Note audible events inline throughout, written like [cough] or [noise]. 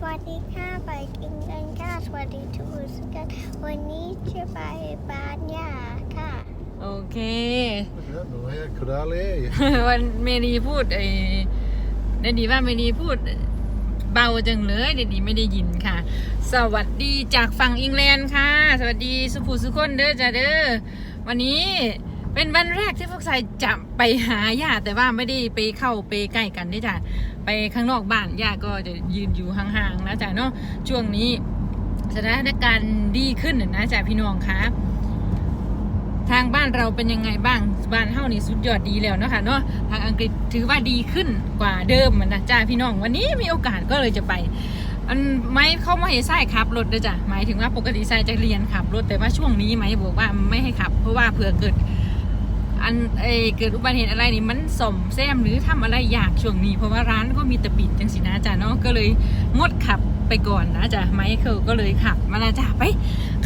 สวัสดีค่ะไปกินกันค่ะสวัสดีทุกคนกันวันนี้จะไปบ้านย่าค่ะ โอเค Ja, nou ja, kralen. วันเมรีพูดไอ้เดดดีว่าเมรีพูดเบาจังเลยเดดดีไม่ได้ยินค่ะ สวัสดีจากฝั่งอังกฤษค่ะ สวัสดีสุภูสุคนเด้อจ้าเด้อวันนี้เป็นวันแรกที่พวกชายจะไปหาญาติแต่ว่าไม่ได้ไปเข้าไปใกล้กันด้วยจ้ะ ไปข้างนอกบ้านญาก็จะยืนอยู่ห่างๆนะจ้ะเนาะช่วงนี้สถานการณ์ดีขึ้นนะจ้ะพี่น้องคะทางบ้านเราเป็นยังไงบ้างบ้านเฮานี่สุดยอดดีแล้วเนาะค่ะเนาะทางอังกฤษถือว่าดีขึ้นกว่าเดิมมันนะจ้าพี่น้องวันนี้มีโอกาสก็เลยจะไป อันไม่เข้ามาให้ไส้ขับรถเลยจ้ะหมายถึงว่าปกติไส้จะเรียนขับรถแต่ว่าช่วงนี้ไหมบอกว่าไม่ให้ขับ เพราะว่าเผื่อเกิด อันเอยเกิดอุบัติเหตุอะไรนี่มันสมแซมหรือทำอะไรอยากช่วงนี้ เพราะว่าร้านก็มีแต่ปิดจังสินะจ้ะเนาะก็เลยงดขับไปก่อนนะจ้ะไมเคิลก็เลยขับ มาและจ้ะไป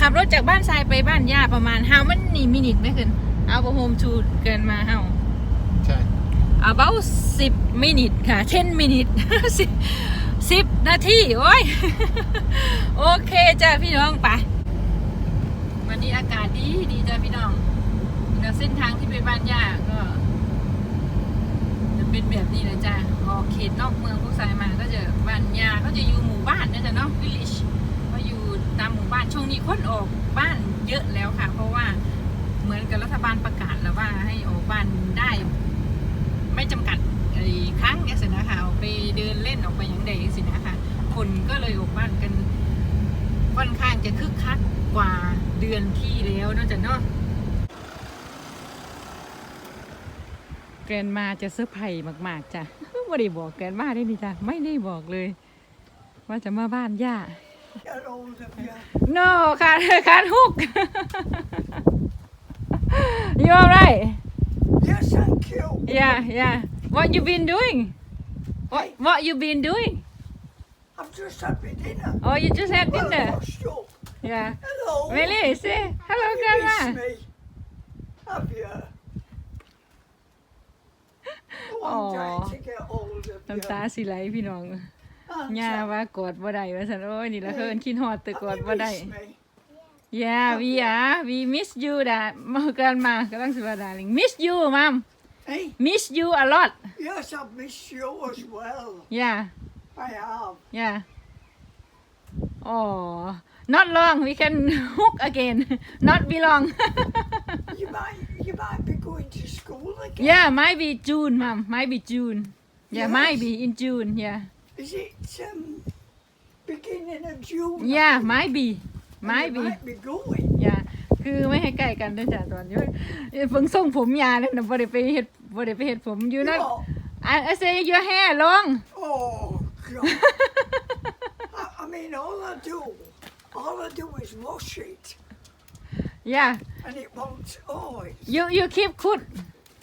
ขับรถจากบ้านทรายไปบ้านย่าประมาณ how many minute ไม่เกิน our home to เกินมา how Ten. about 10 minute ค่ะ 10 minute 10 10นาทีโอ้ย โอเคจ้ะพี่น้องไป วันนี้อากาศดีดีจ้ะพี่น้อง แล้วเส้นทางที่ไปบ้านย่าก็จะเป็นแบบนี้นะจ้ะออกเขตนอกเมืองพวกสายมาก็จะบ้านย่าก็จะอยู่หมู่บ้านนะจ๊ะเนาะ village ก็อยู่ตามหมู่บ้านช่วงนี้คนออกบ้านเยอะแล้วค่ะ เพราะว่าเหมือนกับรัฐบาลประกาศแล้วว่าให้ออกบ้านได้ ไม่จำกัดไอ้ครั้งเนี่ยสินะคะออกไปเดินเล่นออกไปอย่างใดสินะคะคนก็เลยออกบ้านกันค่อนข้างจะคึกคักกว่าเดือนที่แล้วเนอะจ๊ะเนาะ กรนมาจะเซอร์ไพรส์มาก ๆจ้ะไม่ได้บอกแกรนมาได้นี่จ้ะไม่ได้บอกเลย ว่าจะมาบ้านย่า Get hold of you. No, can't can't hook. you alright? Yes, thank you. Yeah, yeah. What you been doing? What What you been doing? I've just had my dinner. Oh, you just had Well, I dinner. washed up. Yeah. Hello. Really? Say hello, You grandma. missed me. Have you? Oh, I'm Aw. trying to get hold of น้ำตา you. สิไหลพี่น้อง Aren't ย่า I? ว่ากอดบ่ได้ว่าซั่นโอ้ยนี่ละเพิ่นคิดฮอดแต่กอด Have บ่ you ได้ missed me? Yeah, we are. We miss you ดามากันมากำลังสิว่า darling. Miss you, mom. Hey, Miss you a lot. yes, I've missed you as well. Yeah. I have. Yeah. Oh, not long. We can hook again. Not be long. You might, you might be going to school again. yeah, might be June, mom. Might be June. Yeah, Yes. might be in June. Yeah. Is it um, beginning of June? I Yeah, think? might be. And Might you be. Might be going. Yeah. คือไม่ให้ใกล้กันด้วยจ้ะตอนนี้เพิ่งส่งผมยาแล้วนะบ่ได้ไปเฮ็ดบ่ได้ไปเฮ็ดผมอยู่นั่น What? I I say your hair long Oh, God. [laughs] I, I mean, all I do, all I do is wash it, Yeah and it won't. Oh, it's, you you keep cut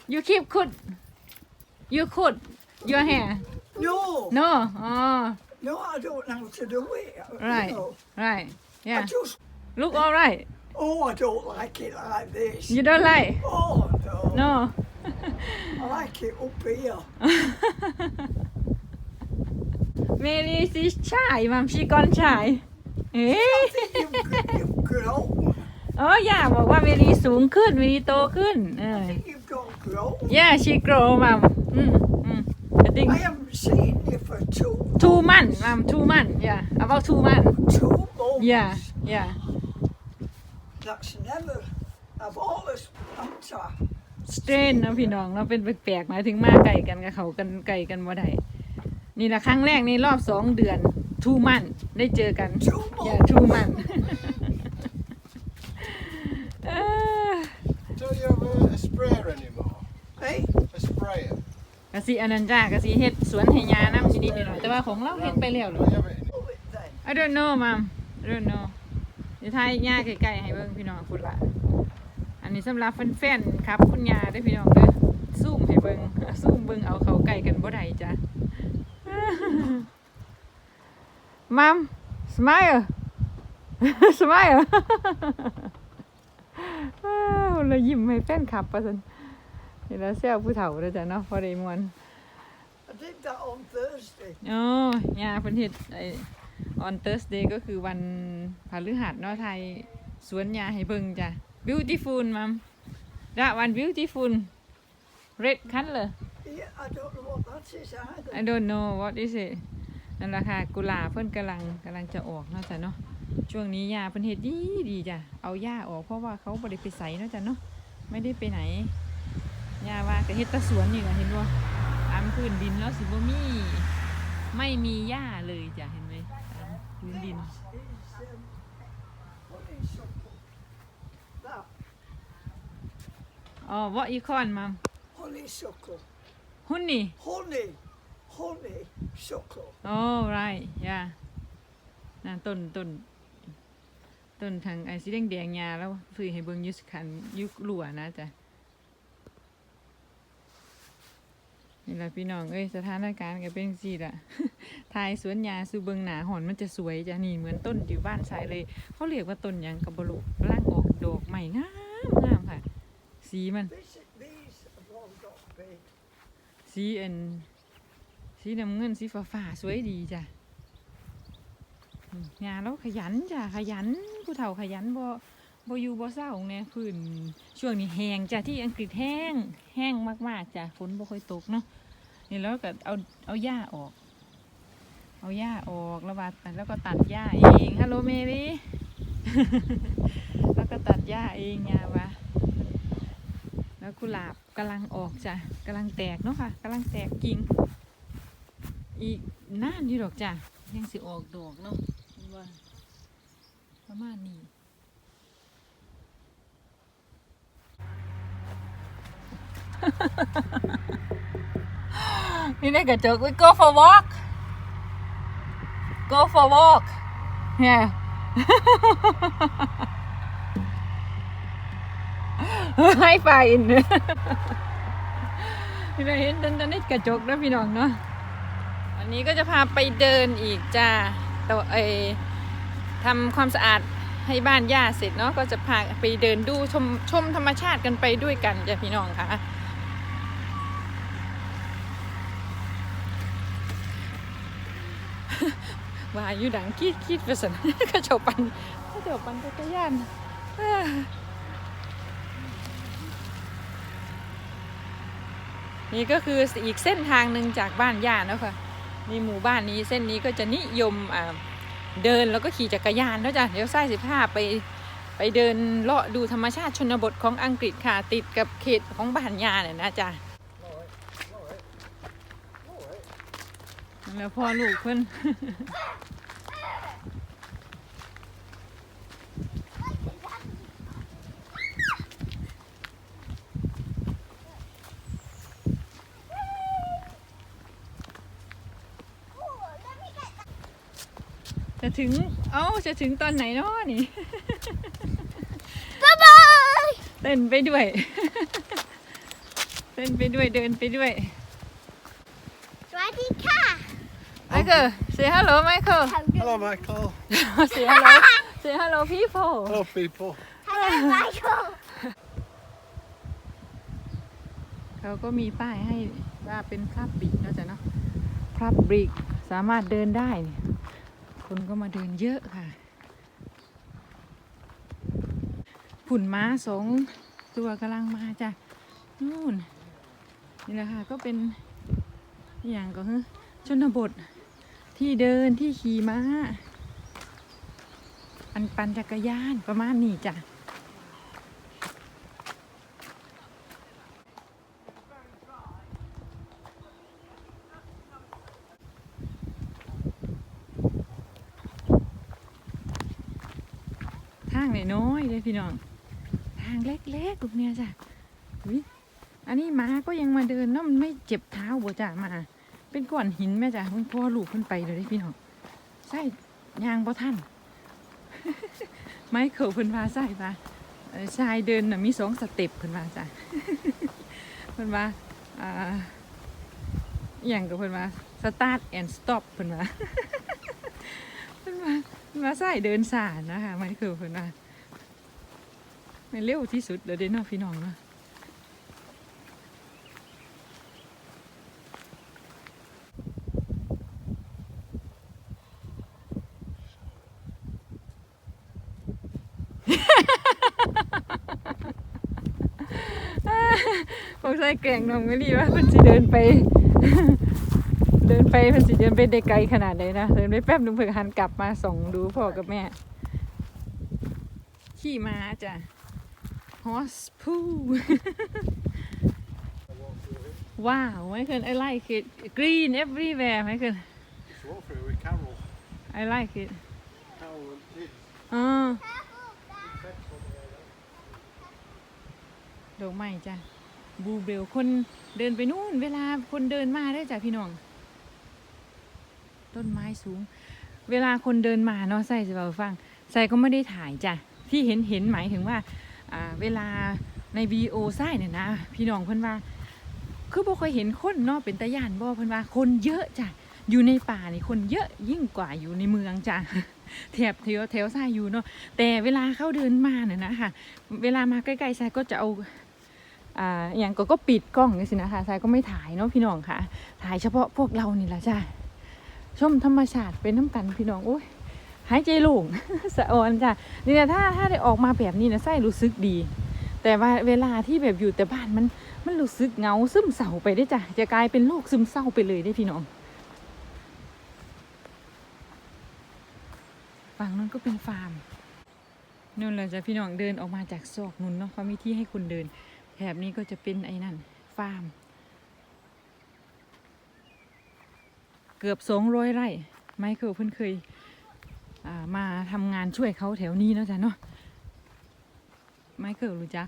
you keep cut you cut your hair no, no oh no, I don't know how to do it. you Right. know. right I yeah just, look all right oh, I don't like it like this. you don't like Oh no, no I like it up here. Mary she's shy mom she gone shy เอ๊ะ You've, gr- you've grown. อ๋อย่าบอกว่าเมลีสูงขึ้นเมลีโตขึ้นเออ I think you've got grown. yeah she grow mom อืมอืม I think I haven't seen you for two, two months mom two months yeah about two months two months. yeah yeah That's never. I've always, I'm sorry. strain เนาะพี่น้องเราเป็นแปลกๆหมายถึงมาไก่กันกับเขากันไก่กันบ่ได้นี่แหละครั้งแรกในรอบสองเดือน two months ได้เจอกัน Two yeah months. two months เอ อ Don't you have a, a sprayer anymore? Hey, A sprayer? กะสิอันนั้นจ้ากะสิเฮ็ดสวนให้ยาน้ำนิดๆหน่อยๆแต่ว่าของเราเฮ็ดไปแล้ว Do เล you ย have it in pull it then. I don't know mom I don't know เดี๋ยวทายย่าใกล้ๆให้เบิ่งพี่น้องพุ่นละอันนี้สำหรับแฟนๆครับ คุณยาเด้อพี่น้องเด้อซูมให้เบิ่งซูมเบิ่งเอาเขาใกล้กันบ่ได้จ้ะ มัม smile smile อ้าว เรายิ้มให้แฟนคลับประสันเห็นแล้วแซวผู้เฒ่าเลยจ้ะเนาะพอได้มวน I did that on Thursday. อ๋อยาเพิ่นเฮ็ดไอ้ on Thursday ก็คือวันพฤหัสเนาะไทยสวนยาให้เบิ่งจ้ะ beautiful มัมดะวัน beautiful red color Yeah, I don't know what that is either. I don't know what is it นั่นแหละค่ะกุหลาบเพิ่นกำลังกำลังจะออกเนาะจ้ะเนาะ ช่วงนี้ยาเพิ่นเฮ็ดดีดีจ้ะ เอาหญ้าออกเพราะว่าเขาบ่ได้ไปใส่เนาะจ้ะเนาะ ไม่ได้ไปไหนยาว่าก็เฮ็ดแตะสวนนี่ล่ะเห็นบ่ตามพื้นดินแล้วสิบ่มีไม่มีหญ้าเลยจ้ะเห็นไหมตามพื้นดิน Is, um, what is something? That, อ๋อ what you call มัม honeysuckle. หุ่นนี่ Honey, honeysuckle. อ๋อ right ย่าน่ะต้นต้น ต้นทางไอ้สีแดงแดงยาแล้วฟื้นให้เบิ่งยุสขันยุหลัวนะจ๊ะนี่แหละพี่น้องเอ้ยสถานการณ์ก็เป็นสิล่ะทายสวนยาสูเบิงหนาหอนมันจะสวยจ้ะนี่เหมือนต้นอยู่บ้านชายเลย เขาเรียกว่าต้นยังกับบลุร่างออกดอกใหม่งามงามค่ะ สีมัน สีเอ็นสีน้ำเงินสีฟ้าฟ้าสวยดีจ้ะ งานแล้วขยันจ้ะขยันผู้เฒ่าขยันบ่บ่อยู่บ่เศร้าเนี่ยพื้นช่วงนี้แห้งจ้ะที่อังกฤษแห้งแห้งมากๆจ้ะฝนบ่ค่อยตกเนาะนี่แล้วก็เอาเอาหญ้าออก เอาหญ้าออกแล้วว่าแล้วก็ตัดหญ้าเองฮัลโหลเมรี่แล้วก็ตัดหญ้าเองยาวะแล้วกุหลาบกำลังออกจ้ะกำลังแตกเนาะค่ะกำลังแตกกิ่งอีกนานอยู่ดอกจ้ะยังสิออกดอกเนาะ ประมาณนี้นี่ในกระจก we go for walk go for walk yeah ให้ไฟอินพี่เราเห็นดันดันในกระจกนะพี่น้องเนาะวันนี้ก็จะพาไปเดินอีกจ้าแต่ว่าเออ ทำความสะอาดให้บ้านย่าเสร็จเนาะก็จะพาไปเดินดูชมชมธรรมชาติกันไปด้วยกันจ้ะพี่น้องค่ะว่าอยู่ดังคิดคิดไปสันกระโจปันกระโจปันจักรยานนี่ก็คืออีกเส้นทางหนึ่งจากบ้านย่าเนาะค่ะนี่หมู่บ้านนี้เส้นนี้ก็จะนิยมอ่า เดินแล้วก็ขี่จักรยานแล้วจ้ะเดี๋ยวไส้สิบห้าไปไปเดินเลาะดูธรรมชาติชนบทของอังกฤษค่ะ ติดกับเขตของบ้านยาเนี่ยนะจ๊ะแล้วพ่อลูกเพิ่น จะถึง เอ้า จะถึงตอนไหนเนาะนี่บ๊ายบายเต้นไปด้วย เต้นไปด้วย เดินไปด้วย สวัสดีค่ะไมเคิล say hello ไมเคิล Hello, Michael. say hello say hello people Hello, people. ฮัลโหลไมเคิลเขาก็มีป้ายให้ว่าเป็นพลับบิกเนาะจ๊ะเนาะพลับบิกสามารถเดินได้เนี่ย คนก็มาเดินเยอะค่ะผุ่นม้าสองตัวกำลังมาจ้ะนู่นนี่แหละค่ะก็เป็นอย่างก็คือชนบทที่เดินที่ขี่ม้า อันปั่นจักรยานประมาณนี้จ้ะ ทางน้อยๆ เลยพี่น้องทางเล็กๆตรงเนี้ยจ้ะอุ๊ยอันนี้ม้าก็ยังมาเดินเนาะมันไม่เจ็บเท้าบ่จ้ะมา เป็นก้อนหินแม่จ้ะเพิ่งพ่อลูกเพิ่นไปเลยเด้พี่น้องใช่ยางบ่ท่านไม่เขิเพิ่นพาใส่ปะชายเดินน่ะมีสองสเต็ปเพิ่นว่าจ้ะเพิ่นว่าอ่าอย่างกับเพิ่นว่า start and stop เพิ่นว่าเพิ่นว่ามาใส่เดินสารนะคะไม่คือเพิ่นว่า ไม่เร็วที่สุดเลยเด้นอพี่น้องนะผมใส่แกงน้องไม่รีว่ามันจะเดินไป เดินไปมันจะเดินไปได้ไกลขนาดไหนนะเดินไปแป๊บนึงเพื่งหันกลับมาส่องดูพ่อกับแม่ ขี่ม้าจ้ะ horse poo ว้าวไม่เคิน I like it green everywhere ไม่เคิน Just walk through with Carol. I like it Carol and kids. อ๋อดอกไม้จ้ะบูเบลคนเดินไปนู่น เวลาคนเดินมาได้อจ้ะพี่น้อง ต้นไม้สูง เวลาคนเดินมาเนาะใส่จะเบาฟังใส่ก็ไม่ได้ถ่ายจ้ะที่เห็นเห็นหมายถึงว่าอ่า เวลาในวีโอไส้เนี่ยนะพี่น้องเพิ่นว่า คือบ่เคยเห็นคนเนาะเป็นตาย่านบ่เพิ่นว่า คนเยอะจ้ะอยู่ในป่านี่คนเยอะยิ่งกว่าอยู่ในเมืองจ้ะแถบแถวแถวทรายอยู่เนาะแต่เวลาเขาเดินมาเนี่ยนะคะเวลามาใกล้ๆทรายก็จะเอาอ่าอย่างก็ก็ปิดกล้องนี่สินะคะทรายก็ไม่ถ่ายเนาะพี่น้องค่ะ ถ่ายเฉพาะพวกเรานี่แหละจ้ะชมธรรมชาติเป็นน้ำกันพี่น้องโอ้ย หายใจโล่งสะออนจ้ะนี่นะถ้าถ้าได้ออกมาแบบนี้นะไส้รู้สึกดี แต่ว่าเวลาที่แบบอยู่แต่บ้านมันมันรู้สึกเงาซึมเศร้าไปได้จ้ะจะกลายเป็นโรคซึมเศร้าไปเลยได้พี่น้องฝั่งนั้นก็เป็นฟาร์มนู่นเราจะพี่น้องเดินออกมาจากซอกนุ่นเนาะเขามีที่ให้คนเดินแถบนี้ก็จะเป็นไอ้นั่นฟาร์ม เกือบสองร้อยไร่ ไมเคิลเพิ่นเคย มาทำงานช่วยเขาแถวนี้เนาะจ้ะเนาะไมเคิลรู้จัก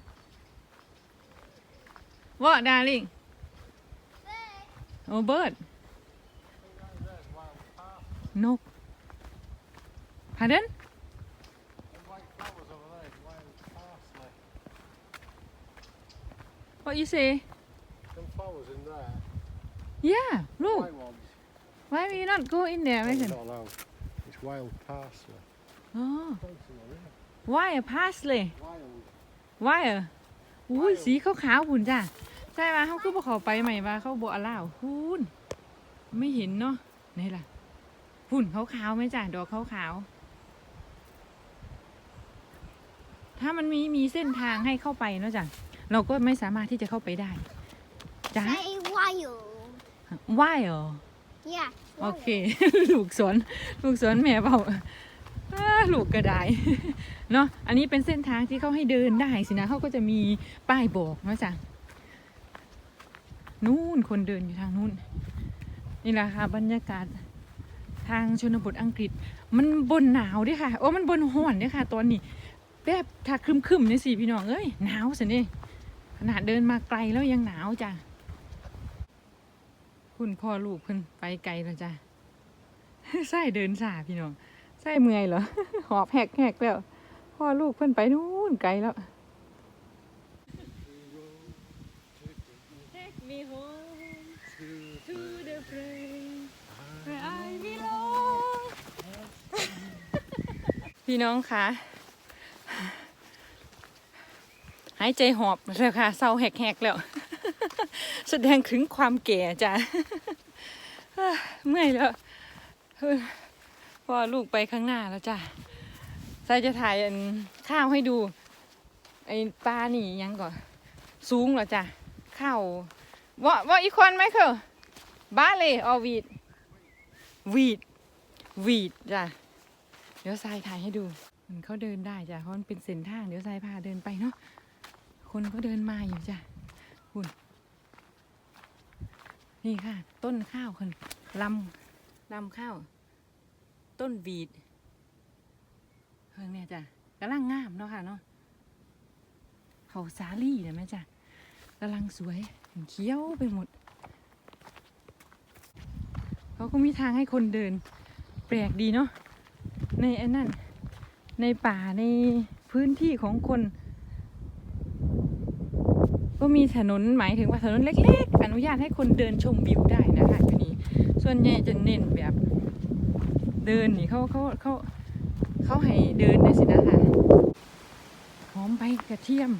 ว่าดาริงโอ้เบิร์ดนก Pardon? Them white flowers over there, wild parsley. What you say? Them flowers in there. Yeah, look. White ones. Why will you not go in there, No, Megan? not allowed. It's wild parsley. Oh, Thanks a lot, isn't it? why a parsley? Wild. Why a อุ้ยสีขาวๆหุ่นจ้ะใช่ปะเขาคือบอกเขาไปใหม่ว่าเขาบอกอาล่าวหุ่นไม่เห็นเนาะนี่ล่ะหุ่นขาวๆไหมจ้ะดอกขาวๆถ้ามันมีมีเส้นทางให้เข้าไปเนาะจ้ะเราก็ไม่สามารถที่จะเข้าไปได้จ้ะ Say wild. ว่ายเหรอ Yeah. โอเค ลูกสวนลูกสวนแม่เป่าลูกกระไดเนาะอันนี้เป็นเส้นทางที่เขาให้เดินได้สินะเขาก็จะมีป้ายบอกนะจ้ะนู่นคนเดินอยู่ทางนู่นนี่แหละค่ะ บรรยากาศทางชนบทอังกฤษ มันบนหนาวด้วยค่ะ โอ้มันบนห้อนด้วยค่ะ ตอนนี้แบบถ้าครึมๆเนี่ยสิพี่น้องเอ้ยหนาวสินี่ขนาดเดินมาไกลแล้วยังหนาวจ้ะ คุณพ่อลูกเพิ่นไปไกลแล้วจ้ะใส่เดินสาพี่น้องใส่เมื่อยเหรอหอบแหกแหกแล้ว พ่อลูกเพิ่นไปนู่นไกลแล้ว Take me home to the place where I belong พี่น้องคะหายใจหอบแล้วค่ะเศร้าแหกๆแล้ว แสดงถึงความแก่จ้ะเมื่อยแล้วเฮ้ยพ่อลูกไปข้างหน้าแล้วจ้ะใส่จะถ่ายข้าวให้ดู ไอ้ปลานี่ยังก่อนสูงเหรอจ้ะข้าวว่าว่าอีกคนไหมคือบ้าเลยออวีดวีดวีดจ้ะเดี๋ยวทรายถ่ายให้ดูมันเขาเดินได้จ้ะเพราะมันเป็นเส้นทางเดี๋ยวทรายพาเดินไปเนาะคนก็เดินมาอยู่จ้ะคุณ นี่ค่ะ ต้นข้าวคนลำลำข้าว ต้นวีดเฮ้ยเนี่ยจ้ะกำลังงามเนาะค่ะเนาะเขาสาลี่เห็นไหมจ้ะกำลังสวยเขียวไปหมด เขาก็มีทางให้คนเดิน แปลกดีเนาะในไอ้นั่น ในป่าในพื้นที่ของคน ก็มีถนนหมายถึงว่าถนนเล็ก ๆ อนุญาตให้คนเดินชมวิวได้นะคะอยู่นี่ส่วนใหญ่จะเน้นแบบเดินนี่เขาเขาเขาเขาให้เดินได้สินะคะหอมใบกระเทียม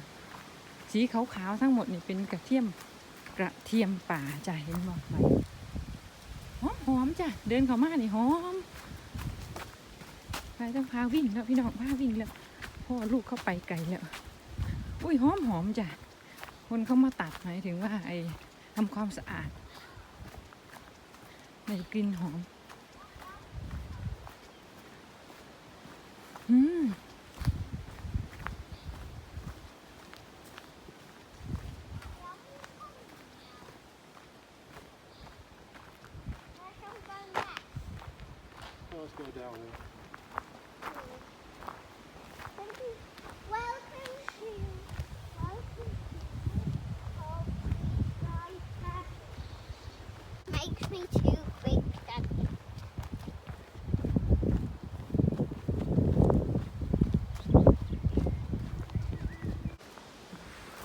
สีขาวๆทั้งหมดนี่เป็นกระเทียมกระเทียมป่าจ้ะเห็นบอกไหมหอมหอมจ้ะเดินเข้ามานี่หอมไปต้องพาวิ่งแล้วพี่น้องพาวิ่งแล้วพ่อลูกเข้าไปไกลแล้วอุ้ยหอมหอมจ้ะ คนเข้ามาตัดหมายถึงว่าไอ้ทำความสะอาดในกลิ่นหอม อืม Let's go down there. Welcome to welcome to Makes me too quick that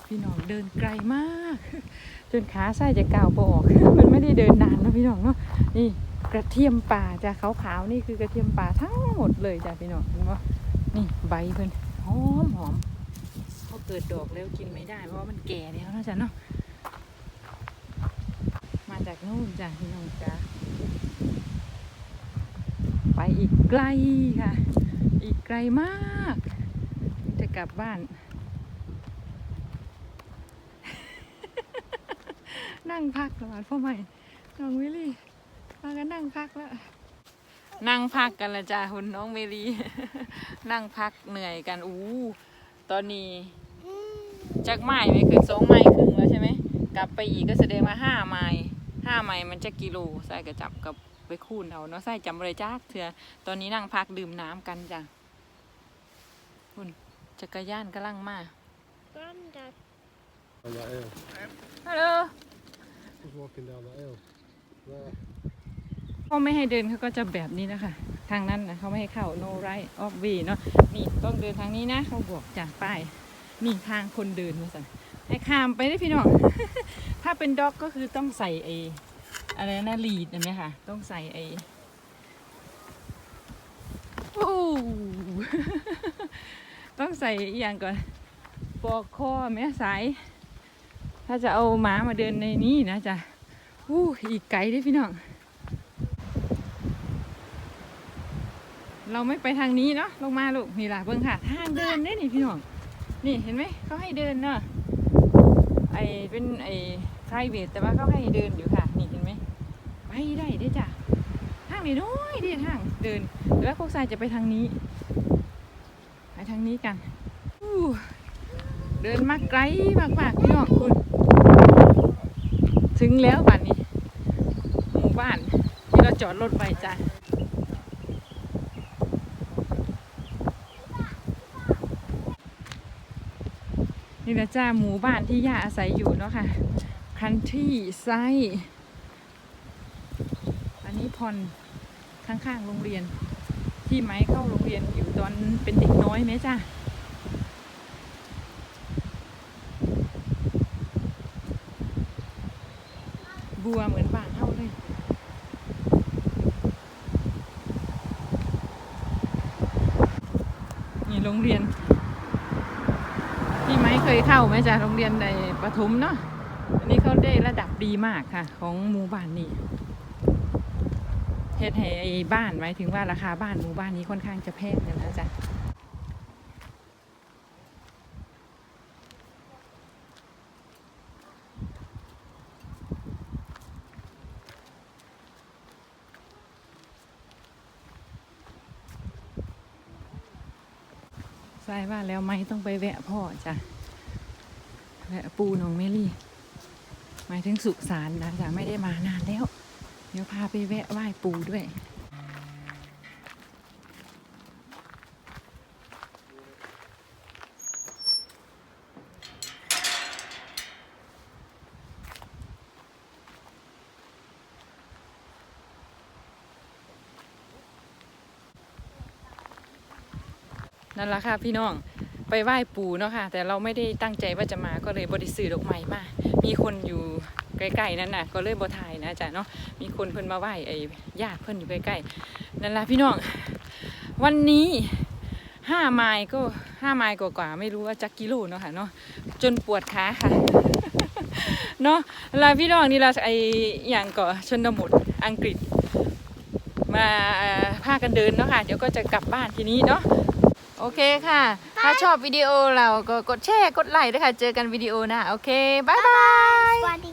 พี่น้อง เดินไกลมาก จนขาไส้จะก่าวบออก มันไม่ได้เดินนานนะพี่น้องเนาะนี่กระเทียมป่าจ้ะขาวๆนี่คือกระเทียมป่าทั้งหมดเลยจ้ะพี่น้องเห็นปะนี่ใบเพิ่นหอมหอมเขาเกิดดอกแล้วกินไม่ได้เพราะว่ามันแก่แล้วนะจ๊ะเนาะมาจากนู่นจ้ะพี่น้องจ้ะไปอีกไกลค่ะ อีกไกลมาก จะกลับบ้าน นั่งพักแล้วพ่อใหม่น้องวิลลี่มากันนั่งพักแล้วนั่งพักกันละจ้าคุณน้องเมลีนั่งพักเหนื่อยกันอู้ตอนนี้จากไม้ไม่เกินสองไม้ครึ่งแล้วใช่ไหมกลับไปอีกก็แสดงว่าห้าไม้ห้าไม้มันจะกิโลใส่กระจับกับไปคูณเอาเนาะใส่จำเลยจ้าเถื่อตอนนี้นั่งพักดื่มน้ำกันจ้ะคุณจักรยานกำลังมา Granddad. On that hill. ฮัลโหล เขาไม่ให้เดินเขาก็จะแบบนี้นะคะ ทางนั้นนะเขาไม่ให้เข้า no right of way เนาะนี่ต้องเดินทางนี้นะเขาบอกจากป้ายนี่ทางคนเดินมาสั่นให้ข้ามไปได้พี่น้อง ถ้าเป็นด็อกก็คือต้องใส่ไออะไรนะลีดเห็นไหมคะต้องใส่ไอโอ้ต้องใส่อย่างก่อนปลอกคอแม่สาย ถ้าจะเอาหมามาเดินในนี้นะจ๊ะอู้อีกไกลด้วยพี่น้อง เราไม่ไปทางนี้เนาะลงมาลูกนี่ล่ะเบิ่งค่ะทางเดินเนี่ยนี่พี่น้อง นี่เห็นไหมเขาให้เดินเนาะไอเป็นไอ private แต่ว่าเขาให้เดินอยู่ค่ะ นี่เห็นไหมไปได้เด้จ้ะทางนี้น้อยดีทางเดินแล้วพวกทรายจะไปทางนี้ ไปทางนี้กันอู้ เดินมาไกลมากๆพี่น้องคุณถึงแล้วบ้านนี้หมู่บ้านที่เราจอดรถไปจ้ะนี่นะจ้าหมู่บ้านที่ย่าอาศัยอยู่เนาะค่ะคันที่ไซอันนี้พรข้างๆโรงเรียน ที่ไม้เข้าโรงเรียนอยู่ตอนเป็นเด็กน้อยไหมจ้า บัวเหมือนบ้านเท่าเลยนี่โรงเรียนพี่ไม้เคยเข้าไหมจ้ะโรงเรียนในประถมเนาะอันนี้เขาได้ระดับดีมากค่ะ ของหมู่บ้านนี้เฮ็ดให้ไอ้บ้านหมายถึงว่าราคาบ้านหมู่บ้านนี้ค่อนข้างจะแพงเลยนะจ๊ะ ใช่ว่าแล้วไม่ต้องไปแวะพ่อจ้ะแวะปูน้องเมลี่ หมายถึงสุสานนะจ๊ะไม่ได้มานานแล้ว เดี๋ยวพาไปแวะไหว้ปูด้วย นั่นแหละค่ะพี่น้องไปไหว้ปู่เนาะค่ะ แต่เราไม่ได้ตั้งใจว่าจะมาก็เลยบริสื่อดอกไม้มามีคนอยู่ใกล้ๆนั่นน่ะ ก็เลยบ่ถ่ายนะจ๊ะเนาะมีคนเพิ่นมาไหว้ไอ้ญาติเพิ่นอยู่ใกล้ๆนั่นแหละพี่น้อง วันนี้ห้าไมล์ก็ห้าไมล์กว่าๆไม่รู้ว่าจักกิโลเนาะค่ะเนาะจนปวดขาค่ะเนาะแล้วพี่น้องนี่เราไออย่างก่อชนบทอังกฤษ มาพากันเดินเนาะค่ะ เดี๋ยวก็จะกลับบ้านทีนี้เนาะ โอเคค่ะ ถ้าชอบวิดีโอเราก็กดแชร์ กดไลค์ด้วยค่ะ เจอกันวิดีโอหนะโอเค บ๊ายบาย สวัสดี